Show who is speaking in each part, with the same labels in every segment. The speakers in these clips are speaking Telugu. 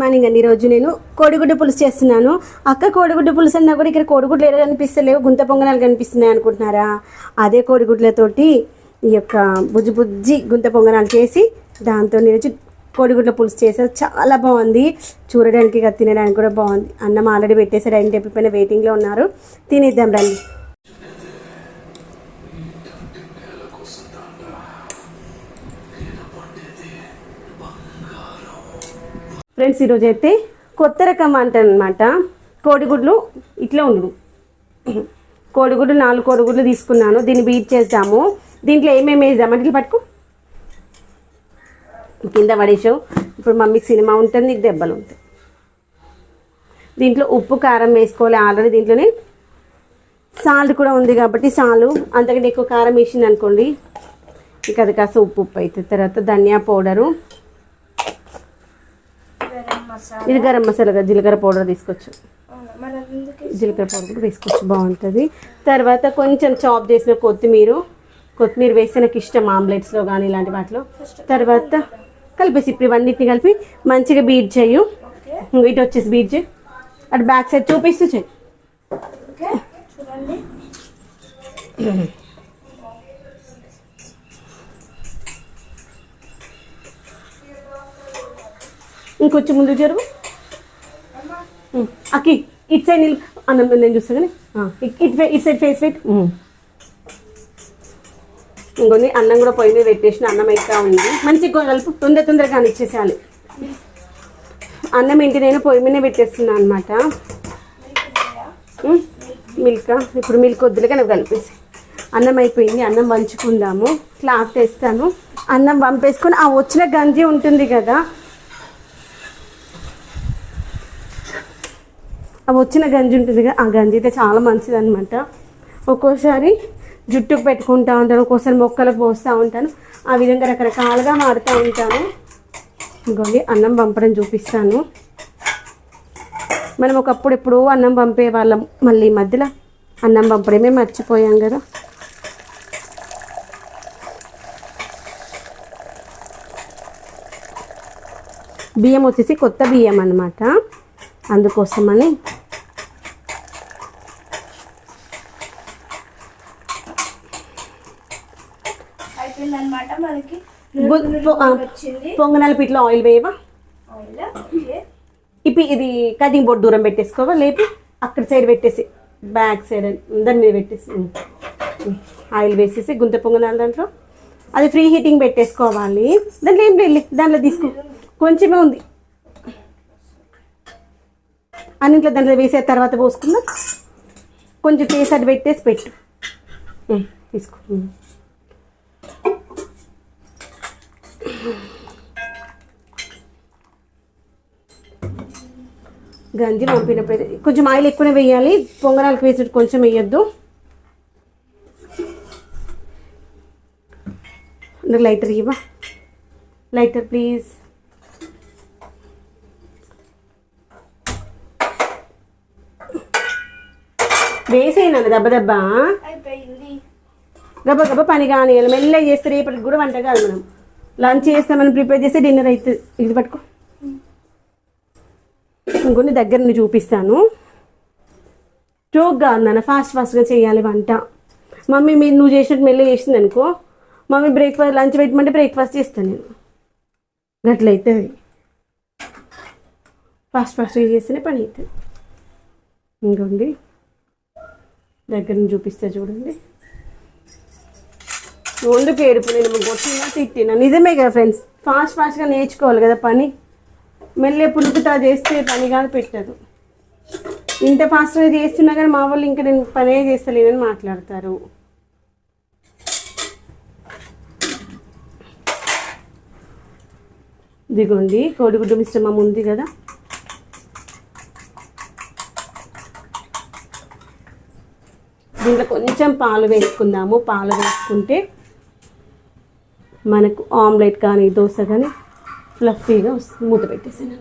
Speaker 1: మార్నింగ్ అండి. ఈరోజు నేను కోడిగుడ్డు పులుసు చేస్తున్నాను. అక్క కోడిగుడ్డు పులుసు అన్నా కూడా ఇక్కడ కోడిగుడ్లు ఏదో కనిపిస్తలేవు. గుంత పొంగనాలు కనిపిస్తున్నాయి అనుకుంటున్నారా? అదే కోడిగుడ్లతోటి ఈ యొక్క బుజ్జి బుజ్జి గుంత పొంగనాలు చేసి దాంతో నేను కోడిగుడ్ల పులుసు చేసేది చాలా బాగుంది. చూడడానికి ఇక తినడానికి కూడా బాగుంది. అన్నం ఆల్రెడీ పెట్టేసి డైనింగ్ టేబుల్ పైన వెయిటింగ్లో ఉన్నారు. తినేద్దాం రండి. ఫ్రెండ్స్ ఈరోజు అయితే కొత్త రకం అంట అనమాట కోడిగుడ్లు ఇట్లా ఉండు. కోడిగుడ్లు నాలుగు కోడిగుడ్లు తీసుకున్నాను. దీన్ని బీట్ చేద్దాము. దీంట్లో ఏమేమి వేద్దాం? అంటే పట్టుకో. కింద పడేసావు. ఇప్పుడు మమ్మీకి సినిమా ఉంటుంది నీకు దెబ్బలు ఉంటాయి. దీంట్లో ఉప్పు కారం వేసుకోవాలి. ఆల్రెడీ దీంట్లోనే సాల్ట్ కూడా ఉంది కాబట్టి సాలు అంతకంటే ఎక్కువ కారం వేసింది అనుకోండి ఇక అది కాస్త ఉప్పు ఉప్పు అవుతుంది. తర్వాత ధనియా పౌడరు. ఇది గరం మసాలా జీలకర్ర పౌడర్ తీసుకోవచ్చు. జీలకర్ర పౌడర్ కూడా తీసుకోవచ్చు బాగుంటుంది. తర్వాత కొంచెం చాప్ చేసిన కొత్తిమీర. కొత్తిమీర వేస్తే నాకు ఇష్టం ఆమ్లెట్స్లో కానీ ఇలాంటి వాటిలో. తర్వాత కలిపేసి ఇప్పుడు ఇవన్నిటిని కలిపి మంచిగా బీట్ చేయు. ఇటు వచ్చేసి బీట్ చేయి. అటు బ్యాక్ సైడ్ చూపిస్తూ చేయి.
Speaker 2: ఓకే చూడండి
Speaker 1: ఇంకొంచెం ముందు జరుగు. అక్కి ఇటు సైడ్ నిల్ అన్నం నేను చూస్తా కానీ ఇట్ ఇటు సైడ్ ఫేస్ వెయిట్ ఇంకొన్ని అన్నం కూడా పొయ్యి మీద పెట్టేసిన అన్నం అయితే ఉంది. మంచిగా కలుపు తొందర తొందరగా ఇచ్చేసేయాలి అన్నం ఇంటి నేను పొయ్యి మీదనే పెట్టేస్తున్నాను అనమాట మిల్క్ ఇప్పుడు మిల్క్ వద్దులుగా నాకు కలిపేసి. అన్నం అయిపోయింది అన్నం వంచుకుందాము. క్లాత్ వేస్తాను. అన్నం పంపేసుకొని ఆ వచ్చిన గంజి ఉంటుంది కదా వచ్చిన గంజి ఉంటుంది కదా ఆ గంజి అయితే చాలా మంచిది అనమాట ఒక్కోసారి జుట్టుకు పెట్టుకుంటా ఉంటాను ఒక్కోసారి మొక్కలకు పోస్తూ ఉంటాను. ఆ విధంగా రకరకాలుగా మారుతూ ఉంటాను. ఇంకోటి అన్నం పంపడం చూపిస్తాను. మనం ఒకప్పుడు ఎప్పుడూ అన్నం పంపే వాళ్ళం. మళ్ళీ ఈ మధ్యలో అన్నం పంపడమే మర్చిపోయాం కదా. బియ్యం వచ్చేసి కొత్త బియ్యం అన్నమాట. అందుకోసమని
Speaker 2: అయిపోయిందనమాట మనకి
Speaker 1: గు- పొ- ఆ,
Speaker 2: వచ్చింది
Speaker 1: పొంగనాల పిట్లో ఆయిల్ వేయవా? ఇప్పి ఇది కటింగ్ బోర్డు దూరం పెట్టేసుకోవా? లేపి అక్కడ సైడ్ పెట్టేసి బ్యాక్ సైడ్ దాని మీద పెట్టేసి. ఆయిల్ వేసేసి గుంత పొంగనాల దాంట్లో. అది ఫ్రీ హీటింగ్ పెట్టేసుకోవాలి. దాంట్లో ఏం లేదు దాంట్లో తీసుకో. కొంచెమే ఉంది. అన్నింట్లో దాంట్లో వేసే తర్వాత పోసుకుందాం. కొంచెం అది పెట్టేసి పెట్టు. తీసుకో. గంజి పంపినప్పుడు కొంచెం ఆయిల్ ఎక్కువనే వేయాలి. పొంగనాలకు వేసినట్టు కొంచెం వేయొద్దు. లైటర్ ఇవ్వ. Lighter please. వేసేయను దెబ్బ దెబ్బ.
Speaker 2: అయిపోయింది.
Speaker 1: గబ గబ పని కానీ మెల్లగా చేస్తే రేపటికి కూడా వంట కాదు మనం. లంచ్ చేస్తామని ప్రిపేర్ చేస్తే డిన్నర్ అవుతుంది ఇది పట్టుకో. ఇంకొన్ని దగ్గర నుండి చూపిస్తాను. స్ట్రోక్గా ఉందన్న ఫాస్ట్ ఫాస్ట్గా చేయాలి వంట. మమ్మీ మీరు నువ్వు చేసినట్టు మెల్ల చేసింది అనుకో మమ్మీ బ్రేక్ఫాస్ట్ లంచ్ పెట్టమంటే బ్రేక్ఫాస్ట్ చేస్తాను నేను. గట్లయితుంది ఫాస్ట్ ఫాస్ట్గా చేస్తేనే పని అవుతుంది ఇంకోండి. దగ్గర నుంచి చూపిస్తా చూడండి. వండుకు పేరుపు నేను కొట్టినా తిట్టినా. నిజమే కదా ఫ్రెండ్స్ ఫాస్ట్ ఫాస్ట్గా నేర్చుకోవాలి కదా పని. మెల్లె పులుకుతా చేస్తే పని కాదు పెట్టదు. ఇంత ఫాస్ట్గా చేస్తున్నా కానీ మా వాళ్ళు ఇంకా నేను పనే చేస్తలేనని మాట్లాడతారు. ఇదిగోండి కోడిగుడ్డు మిశ్రమం ఉంది కదా. దీంట్లో కొంచెం పాలు వేసుకుందాము. పాలు వేసుకుంటే మనకు ఆమ్లెట్ కానీ దోశ కానీ ఫ్లఫీగా వస్తుంది మూత పెట్టేసాను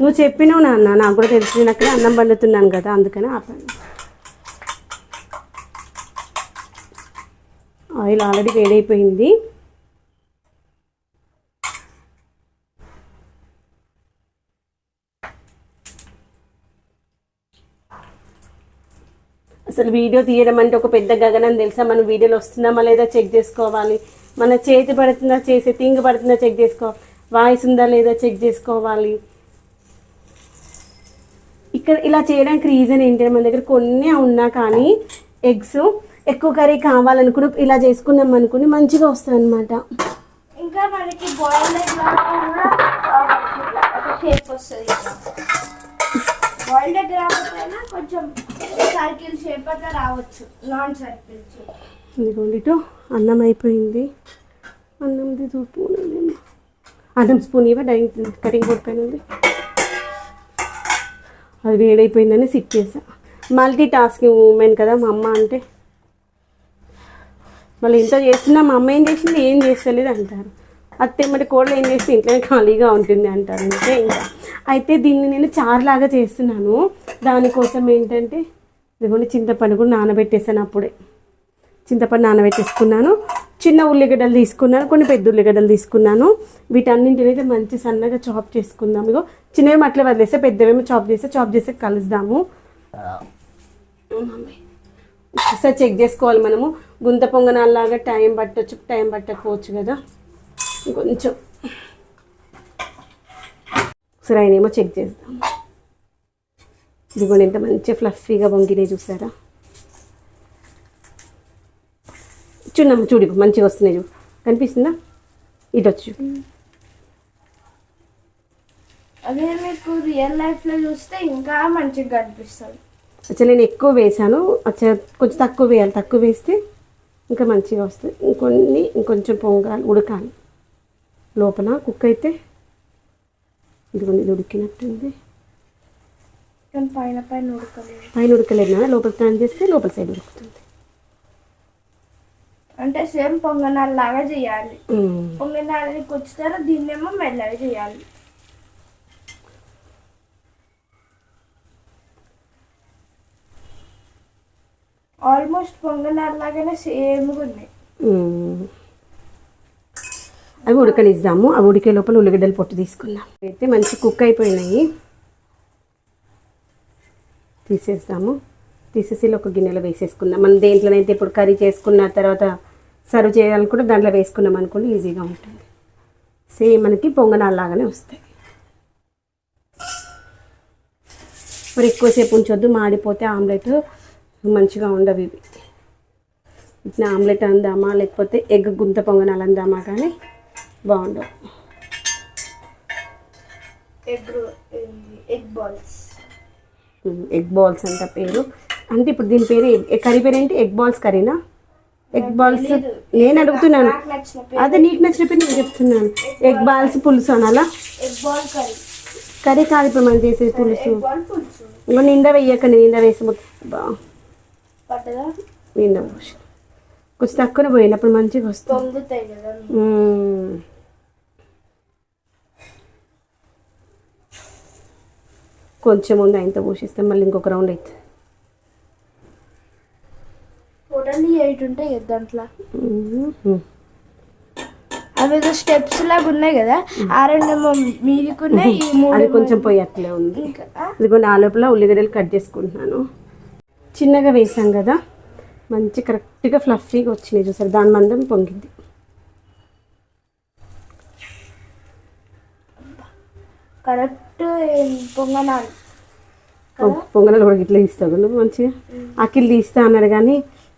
Speaker 1: నువ్వు చెప్పినావు నాన్న నాకు కూడా తెలిసి నేను అన్నం వండుతున్నాను కదా అందుకని ఆపాను. ఆయిల్ ఆల్రెడీ వేడైపోయింది అసలు వీడియో తీయడం అంటే ఒక పెద్ద గగనం తెలుసా? మనం వీడియోలో వస్తున్నామా లేదా చెక్ చేసుకోవాలి. మన చేతి పడుతుందా చేసే తింగ పడుతుందా చెక్ చేసుకోవాలి. వాయిస్ ఉందా లేదా చెక్ చేసుకోవాలి. ఇక్కడ ఇలా చేయడానికి రీజన్ ఏంటంటే మన దగ్గర కొన్ని ఉన్నా కానీ ఎగ్స్ ఎక్కువ కర్రీ కావాలనుకుని ఇలా చేసుకున్నాం అనుకుని మంచిగా వస్తాయి అనమాట
Speaker 2: ఇంకా మనకి బాయిల్ కూడా ఒక షేప్ వస్తుంది బాయిల్డ్ ఎగ్ రాకపోయినా కొంచెం సర్కిల్ షేప్ అట్లా రావచ్చు. నాన్ సర్కిల్ షేప్
Speaker 1: ఇదిగోండి ఇటు అన్నం అయిపోయింది. అన్నంది స్పూన్ అదం అన్నం స్పూన్ ఇవ్వ డైనింగ్ కటింగ్ బోర్డ్ పైన ఉంది. అది వేడైపోయిందని సిట్ చేసా మల్టీ టాస్కింగ్ ఉమెన్ కదా మా అమ్మ అంటే. మళ్ళీ ఇంత చేస్తున్నా మా అమ్మ ఏం చేసింది ఏం చేస్తలేదు అంటారు. అత్తే మరి కోడలు ఏం చేస్తే ఇంట్లోనే ఖాళీగా ఉంటుంది అంటారు. అంటే ఇంకా అయితే దీన్ని నేను చారులాగా చేస్తున్నాను. దానికోసం ఏంటంటే ఇదిగోండి చింతపండు కూడా నానబెట్టేసాను అప్పుడే. చింతపండు నానబెట్టేసుకున్నాను. చిన్న ఉల్లిగడ్డలు తీసుకున్నాను కొన్ని పెద్ద ఉల్లిగడ్డలు తీసుకున్నాను. వీటన్నింటిని అయితే మంచి సన్నగా చాప్ చేసుకుందాం. ఇగో చిన్నవి అట్లా వదిలేస్తే పెద్దవేమో చాప్ చేస్తే చాప్ చేస్తే కలుద్దాము. ఒకసారి చెక్ చేసుకోవాలి మనము. గుంత పొంగనాల్లాగా టైం పట్టొచ్చు టైం పట్టకపోవచ్చు కదా. కొంచెం. సరే ఆయన ఏమో చెక్ చేద్దాం. ఇదిగోండి ఎంత మంచి ఫ్లఫీగా పొంగినాయి చూసారా? చూడమ్మ చూడు మంచిగా వస్తున్నాయి చూడు. కనిపిస్తుందా? ఇటు వచ్చి.
Speaker 2: అదే మీకు రియల్ లైఫ్లో చూస్తే ఇంకా మంచిగా కనిపిస్తుంది.
Speaker 1: అచ్చా నేను ఎక్కువ వేసాను అచ్చా కొంచెం తక్కువ వేయాలి. తక్కువ వేస్తే ఇంకా మంచిగా వస్తాయి ఇంకొన్ని ఇంకొంచెం పొంగాలి ఉడకాలి. లోపల కుక్ అయితే ఇదిగోండి ఇది ఉడికినట్టుంది.
Speaker 2: కానీ పైన పైన ఉడకలేదు.
Speaker 1: పైన ఉడకలేదు కదా లోపల టర్న్ చేస్తే లోపల సైడ్ ఉడుకుతుంది.
Speaker 2: సేమ్ పొంగనాలు లాగా చేయాలి. పొంగనాలని కూర్చుతారు దీన్నేమో మెల్లగా చేయాలి. ఆల్మోస్ట్ పొంగనాలు లాగానే సేమ్గా ఉన్నాయి.
Speaker 1: మ్మ్. అవి ఉడకనిద్దాము. అవి ఉడికే లోపల ఉల్లిగడ్డలు పొట్టు తీసుకుందాం. అయితే మంచి కుక్ అయిపోయినాయి. తీసేస్తాము తీసేసి ఒక గిన్నెలో వేసేసుకుందాం. మనం దేంట్లోనైతే ఇప్పుడు కర్రీ చేసుకున్న తర్వాత సర్వ్ చేయాలనుకుంటే దాంట్లో వేసుకున్నాం అనుకోండి ఈజీగా ఉంటుంది. సేమ్ మనకి పొంగనాల్లాగానే వస్తాయి. మరి ఎక్కువసేపు ఉంచొద్దు మాడిపోతే ఆమ్లెట్ మంచిగా ఉండవు ఇవి. ఇట్లా ఆమ్లెట్ అందామా లేకపోతే ఎగ్ గుంత పొంగనాలు అందామా కానీ బాగుండవు.
Speaker 2: Egg egg balls.
Speaker 1: Egg balls అంట పేరు. అంటే ఇప్పుడు దీని పేరు కర్రీ పేరు ఏంటి ఎగ్ బాల్స్ కర్రీనా? Egg balls. నేను అడుగుతున్నాను. అదే నీకు నచ్చిన పేరు నేను చెప్తున్నాను. ఎగ్ బాల్స్ పులుసు అనాలా?
Speaker 2: కర్రీ
Speaker 1: కర్రీ కాదు ఇప్పుడు మనం చేసే పులుసు. ఇంకో నిండా వెయ్యకండి నిండా వేసి బా. నిండా పోసి. కొంచెం తక్కువ పోయినప్పుడు మంచిగా వస్తుంది. కొంచెం ఉంది ఆయనతో పోషిస్తే మళ్ళీ ఇంకొక రౌండ్ అవుతుంది
Speaker 2: టోటల్ ఎయిట్ ఉంటాయి కదా దాంట్లో. అవి ఏదో స్టెప్స్ లాగా ఉన్నాయి కదా ఆ రెండేమో మీదికున్నాయి ఈ మూడు
Speaker 1: అది కొంచెం పోయి అట్లే ఉంది? ఇదిగో నా లోపల ఉల్లిగడ్డలు కట్ చేసుకుంటున్నాను. చిన్నగా వేసాం కదా మంచి కరెక్ట్గా ఫ్లఫీగా వచ్చినాయి చూసారు. దాని మందం పొంగింది.
Speaker 2: కరెక్ట్ పొంగనాలు
Speaker 1: పొంగనాలు కూడా ఇట్లా తీస్తావు నువ్వు మంచిగా? అఖిల్ తీస్తా అన్నాడు కానీ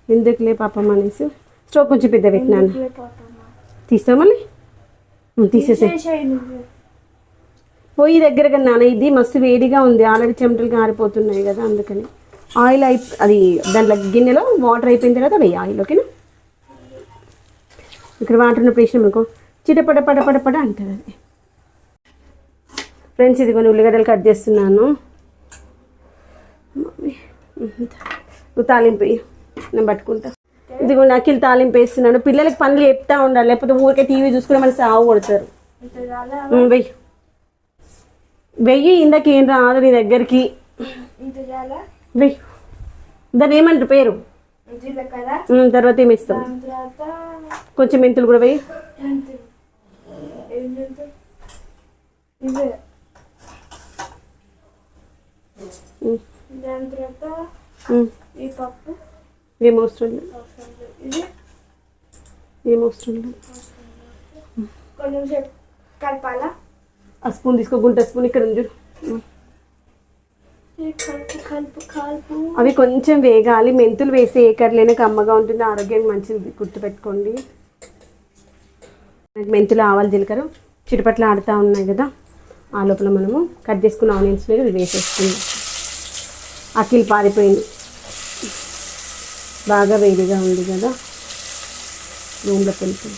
Speaker 1: ఎందుకులే పాపం అనేసి స్టవ్ కొంచెం పెద్ద పెట్టినాను తీస్తావు మళ్ళీ? తీసేసే
Speaker 2: తీసేసేయ్.
Speaker 1: పొయ్యి దగ్గరగా నాన్న ఇది మస్తు వేడిగా ఉంది. ఆల్రెడీ చెమటలు కారిపోతున్నాయి కదా అందుకని. ఆయిల్ అయి అది దాంట్లో గిన్నెలో వాటర్ అయిపోయిన తర్వాత వెయ్యి ఆయిల్ ఓకేనా ఇక్కడ వాటర్ ఉన్నప్పుడు వేసినాం అనుకో. చిటపడ పట అంటుంది అది. ఫ్రెండ్స్ ఇది కొన్ని ఉల్లిగడ్డలు కట్ చేస్తున్నాను. తాలింపు నేను పట్టుకుంటా. ఇదిగో అఖిల్ తాలింపు వేస్తున్నాడు. పిల్లలకి పనులు చెప్తా ఉండాలి. లేకపోతే ఊరికే టీవీ చూసుకుని మళ్ళీ సాగు కొడతారు. వెయ్యి. వెయ్యి ఇందాక ఏం రాదు నీ దగ్గరికి. వెయ్యి. దాన్ని ఏమంటారు? పేరు? తర్వాత ఏమి ఇస్తాం?
Speaker 2: దాని
Speaker 1: కొంచెం మెంతులు కూడా వెయ్యి.
Speaker 2: దాని తర్వాత. ఈ పప్పు.
Speaker 1: ఏం అవసరం లేదు ఏం అవసరం లేదు
Speaker 2: కలపాలా
Speaker 1: ఆ స్పూన్ తీసుకో గుంట స్పూన్ ఇక్కడ ఉంది చూడు. అవి కొంచెం వేగాలి. మెంతులు వేసి ఏ కర్రీలైనా కమ్మగా ఉంటుంది. ఆరోగ్యానికి మంచిది. గుర్తుపెట్టుకోండి. మెంతులు ఆవాలు జీలకర్ర చిరుపట్లు ఆడుతూ ఉన్నాయి కదా. ఆ లోపల మనము కట్ చేసుకున్న ఆనియన్స్ మీద వేసేసుకుందాం. అఖిల్ పారిపోయింది. బాగా వేడిగా ఉంది కదా. నూనెలో పులుపు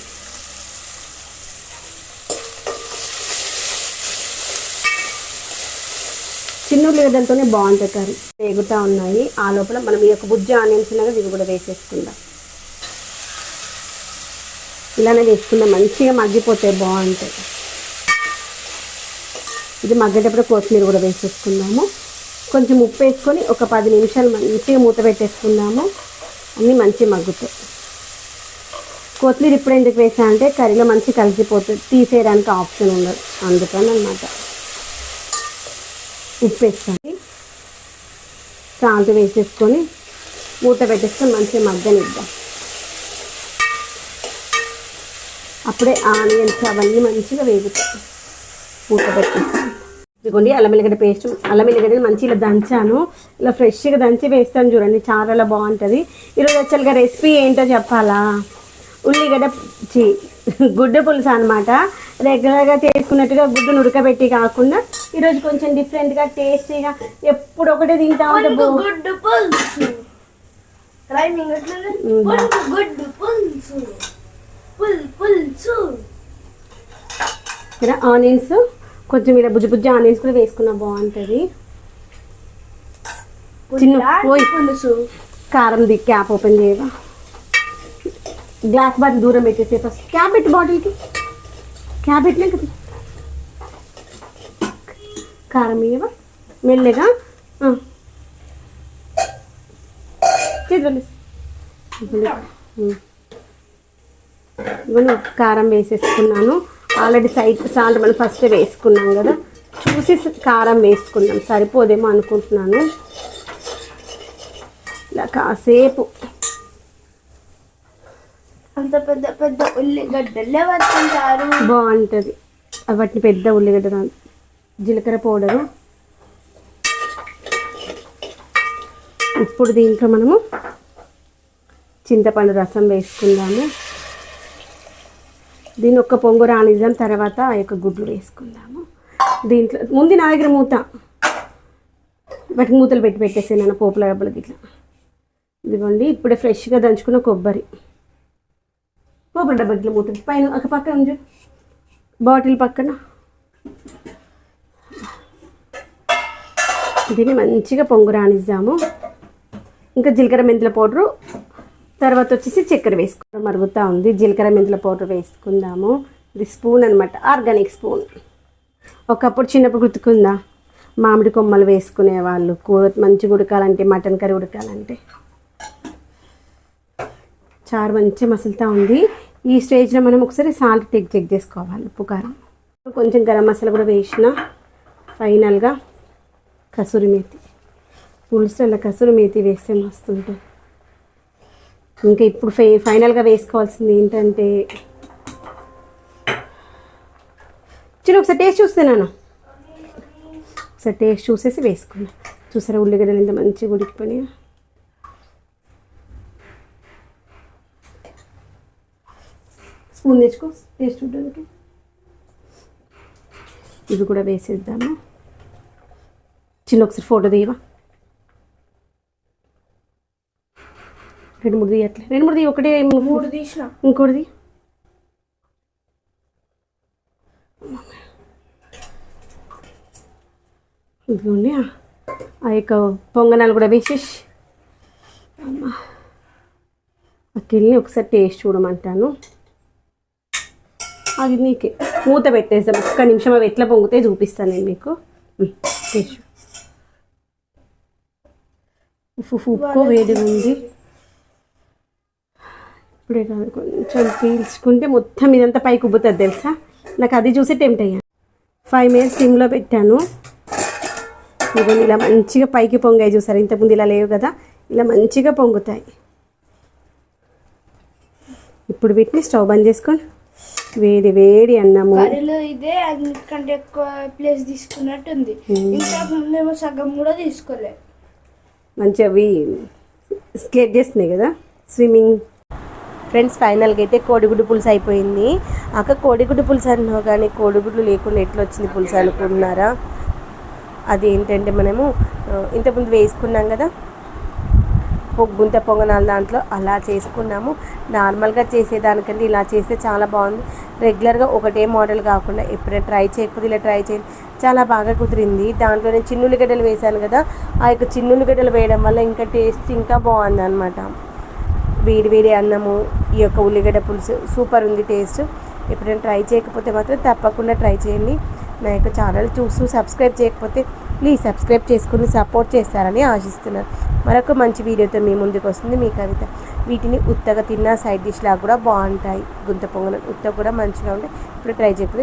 Speaker 1: చిన్న ఉల్లిగడ్డలతోనే బాగుంటుంది కర్రీ. వేగుతూ ఉన్నాయి. ఆ లోపల మనం ఈ యొక్క బుజ్జి ఆనియన్స్ ఉన్నది ఇవి కూడా వేసేసుకుందాం. ఇలానే వేసుకుందాం. మంచిగా మగ్గిపోతాయి బాగుంటాయి. ఇది మగ్గేటప్పుడు కొత్తిమీర కూడా వేసేసుకుందాము. కొంచెం ఉప్పు వేసుకొని ఒక పది నిమిషాలు మంచిగా మూత పెట్టేసుకుందాము. అన్నీ మంచిగా మగ్గుతాయి. కొత్తిమీర ఇప్పుడు ఎందుకు వేసా అంటే కర్రీలో మంచి కలిసిపోతుంది. తీసేయడానికి ఆప్షన్ ఉండదు. అందుకని అనమాట ఉప్పు వేసుకొని సాల్ట్ వేసేసుకొని మూత పెట్టేసుకొని మంచిగా మగ్గనిద్దాం. అప్పుడే ఆనియన్స్ అవన్నీ మంచిగా వేగుతాయి. మూత పెట్టేసి ఇదిగోండి అల్లం వెల్లిగడ్డ పేస్ట్. అల్లం వెల్లిగడ్డని మంచిగా ఇలా దంచాను. ఇలా ఫ్రెష్గా దంచి వేస్తాను చూడండి చాలా బాగుంటుంది. ఈరోజు యాక్చువల్గా రెసిపీ ఏంటో చెప్పాలా? ఉల్లిగడ్డ చి గుడ్డు పులుసు అనమాట రెగ్యులర్గా చేసుకున్నట్టుగా గుడ్డును ఉడకబెట్టి కాకుండా ఈరోజు కొంచెం డిఫరెంట్గా టేస్టీగా ఎప్పుడు ఒకటే తింటా ఉంటే
Speaker 2: పులుగు
Speaker 1: బో-
Speaker 2: గుడ్డు పులుసు. రైమింగ్ ఎట్లుంది
Speaker 1: ఉమ్.
Speaker 2: పులుగు గుడ్డు పులుసు. పుల్ పులుసు.
Speaker 1: ఇక్కడ ఆనియన్స్ కొంచెం ఇలా బుజ్జి బుజ్జి ఆనియన్స్ కూడా వేసుకున్నా బాగుంటుంది. చిన్న
Speaker 2: పులుసు.
Speaker 1: కారం ది క్యాప్ ఓపెన్ చేయవా? గ్లాస్ బాటిల్ దూరం పెట్టేసే ఫస్ట్ క్యాప్ పెట్టి బాటిల్కి క్యాప్ పెట్టలే కదా. కారం ఇవ్వవా మెల్లగా? ఆ. చేతి వదిలేసి. ఇప్పుడు, ఉమ్. ఇవన్నీ కారం వేసేసుకున్నాను. ఆల్రెడీ సైడ్ సాల్ట్ మనం ఫస్ట్ వేసుకున్నాం కదా. చూసి కారం వేసుకున్నాం సరిపోదేమో అనుకుంటున్నాను. ఇలా కాసేపు.
Speaker 2: అంత పెద్ద పెద్ద ఉల్లిగడ్డలే పట్టుకుంటారు
Speaker 1: బాగుంటుంది. వాటిని పెద్ద ఉల్లిగడ్డ జీలకర్ర పౌడరు. ఇప్పుడు దీంట్లో మనము చింతపండు రసం వేసుకుందాము. దీని ఒక్క పొంగు రానిజం తర్వాత ఆ యొక్క గుడ్లు వేసుకుందాము. దీంట్లో ముందు నా దగ్గర మూత. వాటికి మూతలు పెట్టి పెట్టేసాను పోపుల డబ్బులకి ఇట్లా ఇదిగోండి ఇప్పుడే ఫ్రెష్గా దంచుకున్న కొబ్బరి. పోపుల డబ్బులు ఇట్లా మూత. పైన ఒక పక్కన ఉంచు. బాటిల్ పక్కన. దీన్ని మంచిగా పొంగు రానిద్దాము ఇంకా జీలకర్ర మెంతుల పౌడరు తర్వాత వచ్చేసి చక్కెర వేసుకుందాం. మరుగుతూ ఉంది. జీలకర్ర మెంతుల పౌడర్ వేసుకుందాము. ఇది స్పూన్ అనమాట ఆర్గానిక్ స్పూన్. ఒకప్పుడు చిన్నప్పుడు గుర్తుకుందా? మామిడి కొమ్మలు వేసుకునే వాళ్ళు. కూర మంచిగా ఉడకాలంటే మటన్ కర్రీ ఉడకాలంటే. చారు మంచి మసులుతూ ఉంది. ఈ స్టేజ్లో మనం ఒకసారి సాల్ట్ చెక్ చెక్ చేసుకోవాలి. ఉప్పు కారం. కొంచెం గరం మసాలా కూడా వేసిన. ఫైనల్గా కసూరి మేతి. పులుసులో కసూరి మేతి వేస్తే మస్తు ఉంటుంది ఇంకా ఇప్పుడు ఫై ఫైనల్గా వేసుకోవాల్సింది ఏంటంటే చిన్న ఒకసారి టేస్ట్ చూస్తున్నాను ఒకసారి టేస్ట్ చూసేసి వేసుకున్నా చూసారా ఉల్లిగడ్డలు ఎంత మంచిగా ఉడికిపోయినాయో? స్పూన్ తెచ్చుకో టేస్ట్ చూడడానికి. ఇవి కూడా వేసేద్దాము. చిన్న ఒకసారి ఫోటో తీయవా? రెండు మూడు తీయట్లే. రెండు మూడు ఒకటే
Speaker 2: మూడు తీసిన.
Speaker 1: ఇంకోటిది ఇదిగోండి ఆ- ఆ యొక్క పొంగనాలు కూడా వేసేసి. అమ్మా. అక్కిల్ని ఒకసారి టేస్ట్ చూడమంటాను. అది నీకే. మూత పెట్టేద్దాం. ఒక్క నిమిషం అవి ఎట్లా పొంగితే చూపిస్తాను నేను మీకు. టేస్ట్ ఉప్పు ఉప్పు ఉప్పు వేడిగా ఉంది ఇప్పుడే కాదు కొంచెం పీల్చుకుంటే మొత్తం ఇదంతా పైకి ఉబ్బుతుంది తెలుసా? నాకు అది చూసి టెంప్ట్ అయ్యాను ఫైవ్ మినిట్స్ సిమ్లో పెట్టాను. ఇవన్నీ ఇలా మంచిగా పైకి పొంగాయి చూసారు? ఇంతకుముందు ఇలా లేవు కదా? ఇలా మంచిగా పొంగుతాయి. ఇప్పుడు వీటిని స్టవ్ బంద్ చేసుకొని వేడి వేడి అన్నము.
Speaker 2: కర్రీలో ఇదే అన్నిటికంటే ఎక్కువ ప్లేస్ తీసుకున్నట్టుంది. ఇంకా ముందేమో సగం కూడా తీసుకోలే.
Speaker 1: మంచిగా అవి స్కేట్ చేస్తున్నాయి కదా? స్విమ్మింగ్ ఫ్రెండ్స్ ఫైనల్గా అయితే కోడిగుడ్డు పులుసు అయిపోయింది. అక్క కోడిగుడ్డు పులుసు అన్నావు కానీ కోడిగుడ్లు లేకుండా ఎట్లా వచ్చింది పులుసు అనుకుంటున్నారా? అది ఏంటంటే మనము ఇంతకుముందు వేసుకున్నాం కదా? గుంత పొంగనాలు దాంట్లో అలా చేసుకున్నాము. నార్మల్గా చేసేదానికంటే ఇలా చేస్తే చాలా బాగుంది. రెగ్యులర్గా ఒకటే మోడల్ కాకుండా ఎప్పుడైనా ట్రై చేయకపోతే ఇలా ట్రై చేయండి. చాలా బాగా కుదిరింది. దాంట్లో నేను చిన్నుల్లిగడ్డలు వేశాను కదా ఆ యొక్క చిన్నుల్లిగడ్డలు వేయడం వల్ల ఇంకా టేస్ట్ ఇంకా బాగుంది అనమాట వేడి వేడి అన్నము ఈ యొక్క ఉల్లిగడ్డ పులుసు సూపర్ ఉంది టేస్ట్. ఎప్పుడైనా ట్రై చేయకపోతే మాత్రం తప్పకుండా ట్రై చేయండి. నా యొక్క ఛానల్ చూస్తూ సబ్స్క్రైబ్ చేయకపోతే ప్లీజ్ సబ్స్క్రైబ్ చేసుకుని సపోర్ట్ చేస్తారని ఆశిస్తున్నాను. మరొక మంచి వీడియోతో మీ ముందుకు వస్తుంది మీ కవిత. వీటిని ఉత్తగా తిన్న సైడ్ డిష్ లాగా కూడా బాగుంటాయి. గుంత పొంగన ఉత్త కూడా మంచిగా ఉంటాయి. ఇప్పుడు ట్రై చేయకపోతే